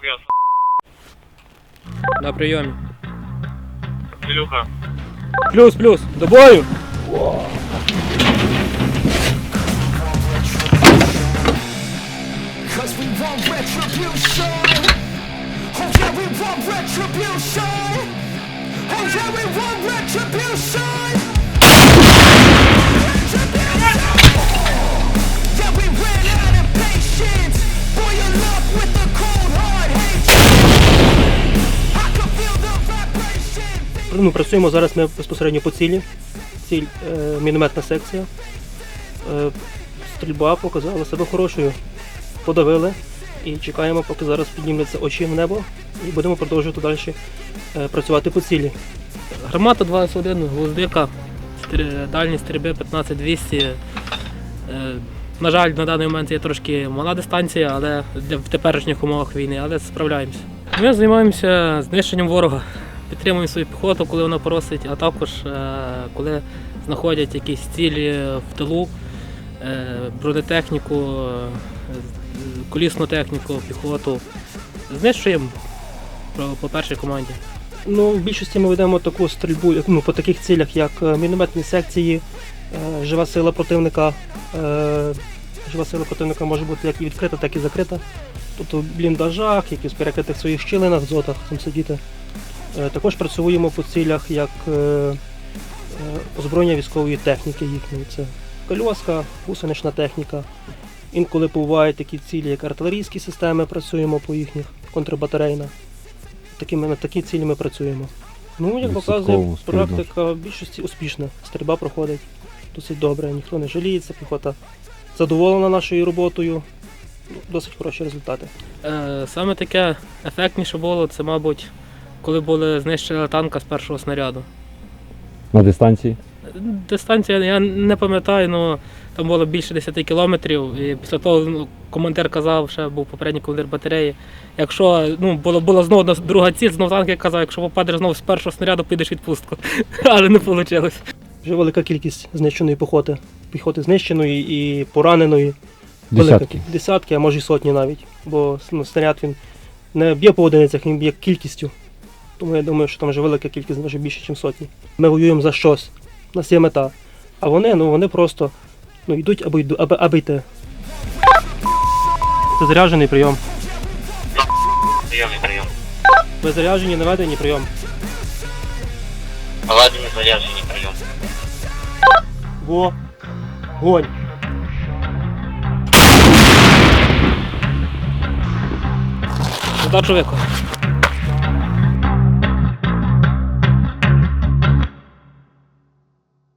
Прогрес. На прийомі. Ілюха. Плюс, плюс, до бою! Cause we want retribution. Oh yeah, we want retribution. Oh yeah, we want retribution. Ну, працюємо зараз ми безпосередньо по цілі. Ціль е, мінометна секція. Е, стрільба показала себе хорошою. Подавили і чекаємо, поки зараз піднімуться очі в небо і будемо продовжувати далі е, працювати по цілі. Гармата 21, гвоздика, дальність стрільби 15200. Е, На жаль, на даний момент є трошки мала дистанція, але в теперішніх умовах війни, але справляємося. Ми займаємося знищенням ворога, підтримуємо свою піхоту, коли вона просить, а також е, коли знаходять якісь цілі в тилу, е, бронетехніку, е, колісну техніку, піхоту. Знищуємо по- першій команді. Ну, в більшості ми ведемо таку стрільбу ну, по таких цілях, як мінометні секції, жива сила противника. Жива сила противника може бути як і відкрита, так і закрита. Тобто в бліндажах, якісь перекритих своїх щілинах, зотах там сидіти. Е, також працюємо по цілях як е, е, озброєння військової техніки їхньої. Це кольоска, гусенична техніка. Інколи бувають такі цілі, як артилерійські системи, працюємо по їхніх, контрбатарейна такими на такі цілі ми працюємо. Ну, як показує практика, в більшості успішна. Стрільба проходить досить добре, ніхто не жаліється, піхота задоволена нашою роботою. Ну, Досить хороші результати. Саме таке ефектніше було, це, мабуть, коли були знищені танка з першого снаряду. На дистанції? Дистанція я не пам'ятаю, але там було більше 10 кілометрів. І після того ну, командир казав, ще був попередній командир батареї. Якщо ну, було, була знову друга ціль, знову танк я казав, якщо попадеш знову з першого снаряду, підеш відпустку. Але не вийшло. Вже велика кількість знищеної піхоти. Піхоти знищеної і пораненої. Велика Десятки. Десятки, а може і сотні навіть. Бо ну, снаряд він не б'є по одиницях, він б'є кількістю. Тому я думаю, що там вже велика кількість, може більше, ніж сотні. Ми воюємо за щось. У нас є мета. А вони, ну вони просто ну, йдуть аби, йду- аби, аби йти. Це заряджений прийом. Прийомний прийом. Ви заряджені, наведені прийом. Ладені заряджені прийом. Во. Гонь. Задачу виконав.